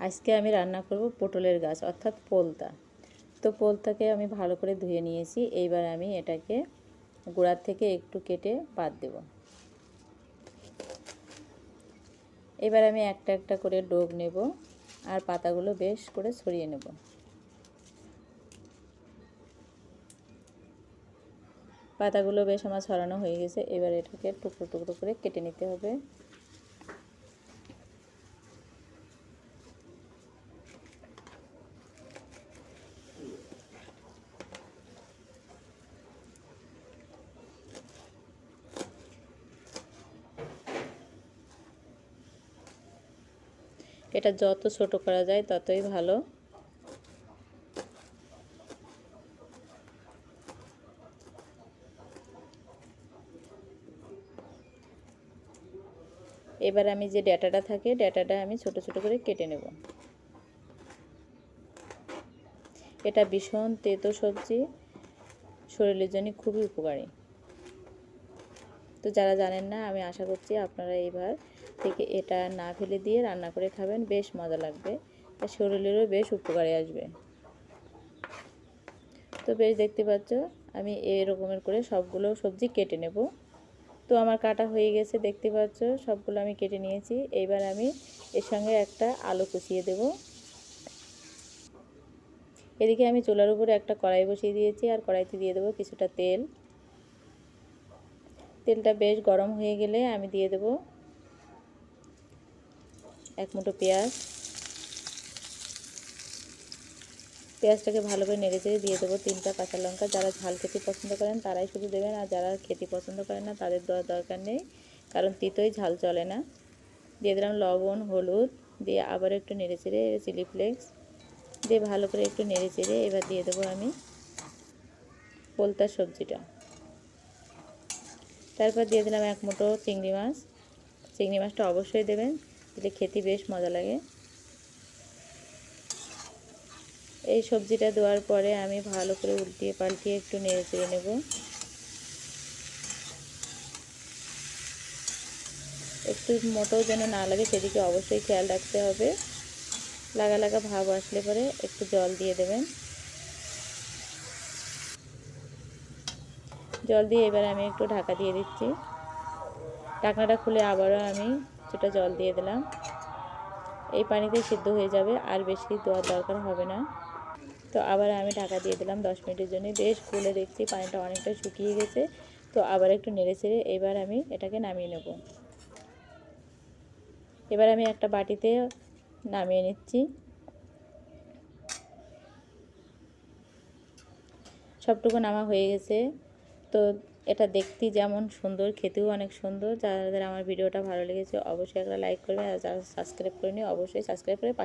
আজকে আমি রান্না করব পটলের গাছ, অর্থাৎ পোলতা। তো পোলতাকে আমি ভালো করে ধুয়ে নিয়েছি। এইবার আমি এটাকে গোড়ার থেকে একটু কেটে বাদ দেব। এবার আমি একটা একটা করে ডোগ নেব আর পাতাগুলো বেশ করে ছড়িয়ে নেব। পাতাগুলো বেশ আমার ছড়ানো হয়ে গেছে। এবার এটাকে টুকরো টুকরো করে কেটে নিতে হবে। এটা যত ছোট করা যায় ততই ভালো। এবার আমি যে ডাটাটা থাকে, ডাটাটা আমি ছোট ছোট করে কেটে নেব। এটা ভীষণ তেতো সবজি, শরীরের জন্য খুবই উপকারী। তো যারা জানেন না, আমি আশা করছি আপনারা এইবার থেকে এটা না ফেলে দিয়ে রান্না করে খাবেন, বেশ মজা লাগবে। আর শরীরেরও বেশ উপকারে আসবে। তো বেশ দেখতে পাচ্ছ, আমি এরকমের করে সবগুলো সবজি কেটে নেব। তো আমার কাটা হয়ে গেছে, দেখতে পাচ্ছ, সবগুলো আমি কেটে নিয়েছি। এইবার আমি এর সঙ্গে একটা আলু কুচিয়ে দেব। এদিকে আমি চুলার উপরে একটা কড়াই বসিয়ে দিয়েছি, আর কড়াইতে দিয়ে দেবো কিছুটা তেল। তেলটা বেশ গরম হয়ে গেলে আমি দিয়ে দেব এক মুঠো পেঁয়াজ। পেঁয়াজটাকে ভালো করে নেড়ে চেড়ে দিয়ে দেবো তিনটা কাঁচা লঙ্কা। যারা ঝাল খেতে পছন্দ করেন তারাই শুধু দেবেন, আর যারা খেতে পছন্দ করেন না তাদের দেওয়ার দরকার নেই, কারণ তিতোই ঝাল চলে না। দিয়ে দিলাম লবণ, হলুদ, দিয়ে আবার একটু নেড়ে চেড়ে চিলি ফ্লেক্স। দিয়ে ভালো করে একটু নেড়ে চেড়ে এবার দিয়ে দেবো আমি পোলতার সবজিটা। তারপর দিয়ে দিলাম এক মুঠো চিংড়ি মাছ। চিংড়ি মাছটা অবশ্যই দেবেন। দিলে খেতে বেশ মজা লাগে। এই সবজিটা দেওয়ার পরে আমি ভালো করে উল্টিয়ে পাল্টিয়ে একটু নেড়ে চেড়ে নেব। একটু মোটো যেন না লাগে, সেদিকে অবশ্যই খেয়াল রাখতে হবে। লাগা লাগা ভাব আসলে পরে একটু জল দিয়ে দেবেন। জল দিয়ে এবার আমি একটু ঢাকা দিয়ে দিচ্ছি। ঢাকনাটা খুলে আবারও আমি কিছুটা জল দিয়ে দিলাম। এই পানিতে সিদ্ধ হয়ে যাবে, আর বেশি দেওয়ার দরকার হবে না। তো আবার আমি ঢাকা দিয়ে দিলাম দশ মিনিটের জন্য। বেশ ফুলে দেখছি পানিটা অনেকটা শুকিয়ে গেছে। তো আবার একটু নেড়ে ছেড়ে এবার আমি এটাকে নামিয়ে নেব। এবার আমি একটা বাটিতে নামিয়ে নিচ্ছি। সবটুকু নামা হয়ে গেছে। তো এটা দেখতে যেমন সুন্দর, খেতেও অনেক সুন্দর। যাদের আমার ভিডিওটা ভালো লেগেছে অবশ্যই একটা লাইক করবেন আর যারা সাবস্ক্রাইব করেনি অবশ্যই সাবস্ক্রাইব করে পাশে